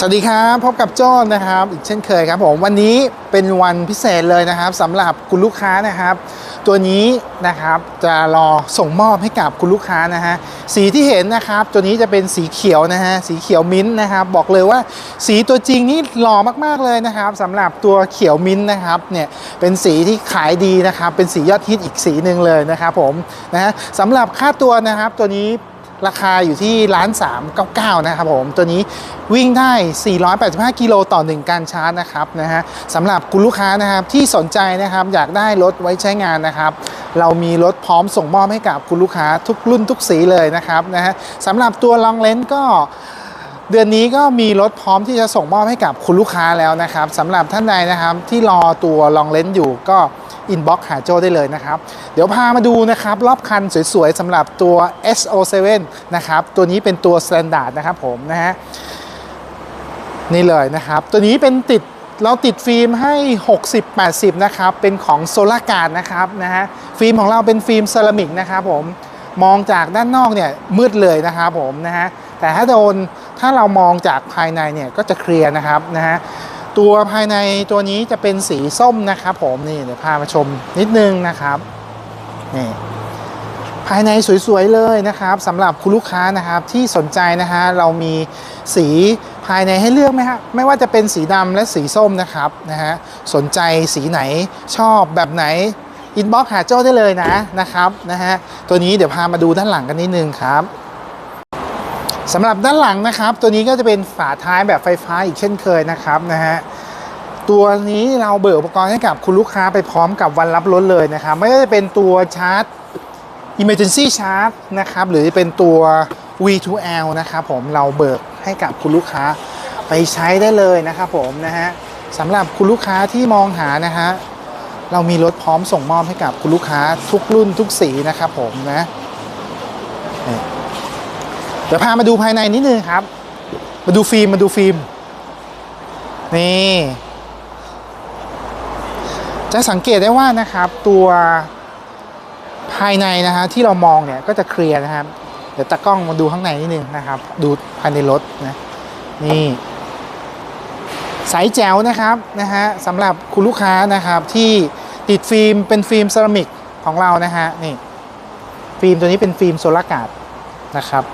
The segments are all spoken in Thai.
สวัสดีครับ พบกับโจ้นะครับ อีกเช่นเคยครับผมวันนี้เป็นวันพิเศษเลยนะครับสำหรับคุณลูกค้านะครับ ตัวนี้นะครับจะรอส่งมอบให้กับคุณลูกค้านะฮะสีที่เห็นนะครับ ตัวนี้จะเป็นสีเขียวนะฮะสีเขียวมิ้นท์นะครับ บอกเลยว่าสีตัวจริงนี่หล่อมากๆเลยนะครับสำหรับตัวเขียวมิ้นท์นะครับเนี่ยเป็นสีที่ขายดีนะครับ เป็นสียอดฮิตอีกสีหนึ่งเลยนะครับผมนะฮะสำหรับค่าตัวนะครับตัวนี้ ราคาอยู่ที่ล้าน399นะครับผม ตัวนี้วิ่งได้ 485 กิโลต่อ 1 การชาร์จนะครับนะฮะสำหรับคุณลูกค้านะครับที่สนใจนะครับอยากได้รถไว้ใช้งานนะครับ เรามีรถพร้อมส่งมอบให้กับคุณลูกค้าทุกรุ่นทุกสีเลยนะครับนะฮะสำหรับตัวลองเลนก็เดือนนี้ก็มีรถพร้อมที่จะส่งมอบให้กับคุณลูกค้าแล้วนะครับสำหรับท่านใดนะครับที่รอตัวลองเลนอยู่ก็ อินบ็อกซ์หาโจได้เลยนะครับ เดี๋ยวพามาดูนะครับ รอบคันสวยๆสำหรับตัว SO7 นะครับ ตัวนี้เป็นตัว Standard นะครับผมนะฮะนี่เลยนะครับ ตัวนี้เป็นติดเราติดฟิล์มให้ 60-80 นะครับ เป็นของโซลาการ์ดนะครับนะฮะฟิล์มของเราเป็นฟิล์มเซรามิกนะครับผมมองจากด้านนอกเนี่ยมืดเลยนะครับผมนะฮะแต่ถ้าโดนถ้าเรามองจากภายในเนี่ยก็จะเคลียร์นะครับนะฮะ ตัวภายในตัวนี้จะเป็นสีส้มนะครับ ผมนี่เดี๋ยวพามาชมนิดนึงนะครับนี่ภายในสวยๆเลยนะครับสำหรับคุณลูกค้านะครับที่สนใจนะฮะเรามีสีภายในให้เลือกไหมฮะไม่ว่าจะเป็นสีดำและสีส้มนะครับนะฮะสนใจสีไหนชอบแบบไหนอินบ็อกซ์หาโจ้ได้เลยนะนะครับนะฮะตัวนี้เดี๋ยวพามาดูด้านหลังกันนิดนึงครับ สำหรับด้านหลังนะครับ ตัวนี้ก็จะเป็นฝาท้ายแบบไฟฟ้าอีกเช่นเคยนะครับนะฮะตัวนี้เราเบิกอุปกรณ์ให้กับคุณลูกค้าไปพร้อมกับวันรับรถเลยนะครับ ไม่ว่าจะเป็นตัวชาร์จ Emergency Charge นะครับหรือเป็นตัว V2L นะครับผมเราเบิกให้กับคุณลูกค้าไปใช้ได้เลยนะครับผมนะฮะสำหรับคุณลูกค้าที่มองหานะฮะเรามีรถพร้อมส่งมอบให้กับคุณลูกค้าทุกรุ่นทุกสีนะครับผมนะ เดี๋ยวพามาดูภายในนิดนึงครับ มาดูฟิล์มมาดูฟิล์ม นี่ จะสังเกตได้ว่านะครับตัวภายในนะฮะที่เรามองเนี่ยก็จะเคลียร์นะครับ เดี๋ยวตากล้องมาดูข้างในนิดนึงนะครับ ดูภายในรถนะ นี่ใสแจ๋วนะครับนะฮะสำหรับคุณลูกค้านะครับที่ติดฟิล์มเป็นฟิล์มเซรามิกของเรานะฮะนี่ฟิล์มตัวนี้เป็นฟิล์มโซลาร์การ์ดนะครับ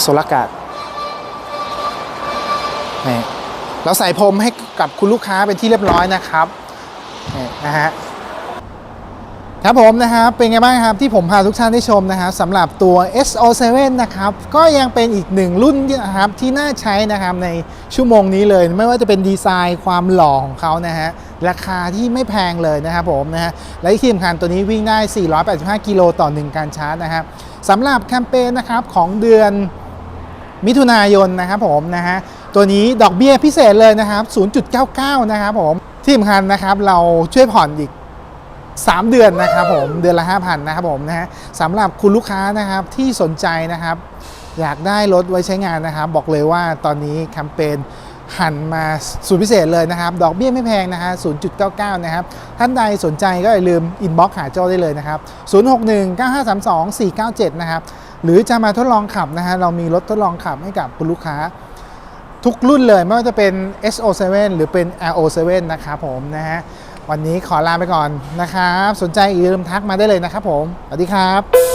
โซลากาดนี่เราใส่พรมให้กับคุณลูกค้าเป็นที่เรียบร้อยนะครับนี่นะฮะ ครับผมนะครับเป็นไงบ้างครับที่ผมพาทุกท่านได้ชมนะครับสำหรับตัว SO7 นะครับก็ยังเป็นอีกหนึ่งรุ่นนะครับที่น่าใช้นะครับในชั่วโมงนี้เลย ไม่ว่าจะเป็นดีไซน์ความหล่อของเขานะฮะราคาที่ไม่แพงเลยนะครับผมนะฮะและที่สำคัญตัวนี้วิ่งได้ 485 กิโลต่อ 1 การชาร์จนะครับสำหรับแคมเปญนะครับของเดือนมิถุนายนนะครับผมนะฮะตัวนี้ดอกเบี้ยพิเศษเลยนะครับ 0.99 นะครับผมที่สำคัญนะครับเราช่วยผ่อนอีก 3 เดือนนะครับผมเดือนละ 5,000นะครับผมนะฮะสำหรับคุณลูกค้านะครับที่สนใจนะครับ อยากได้รถไว้ใช้งานนะครับ บอกเลยว่าตอนนี้แคมเปญหันมาสูตรพิเศษเลยนะครับ ดอกเบี้ยไม่แพงนะฮะ 0.99 นะครับ ท่านใดสนใจก็อย่าลืมอินบ็อกหาโจ้ได้เลยนะครับ 061-9532-497 นะครับ หรือจะมาทดลองขับนะฮะ เรามีรถทดลองขับให้กับคุณลูกค้า ทุกรุ่นเลย ไม่ว่าจะเป็น SO7 หรือเป็น RO7 นะครับผมนะฮะ วันนี้ขอลาไปก่อนนะครับ สนใจอย่าลืมทักมาได้เลยนะครับผม สวัสดีครับ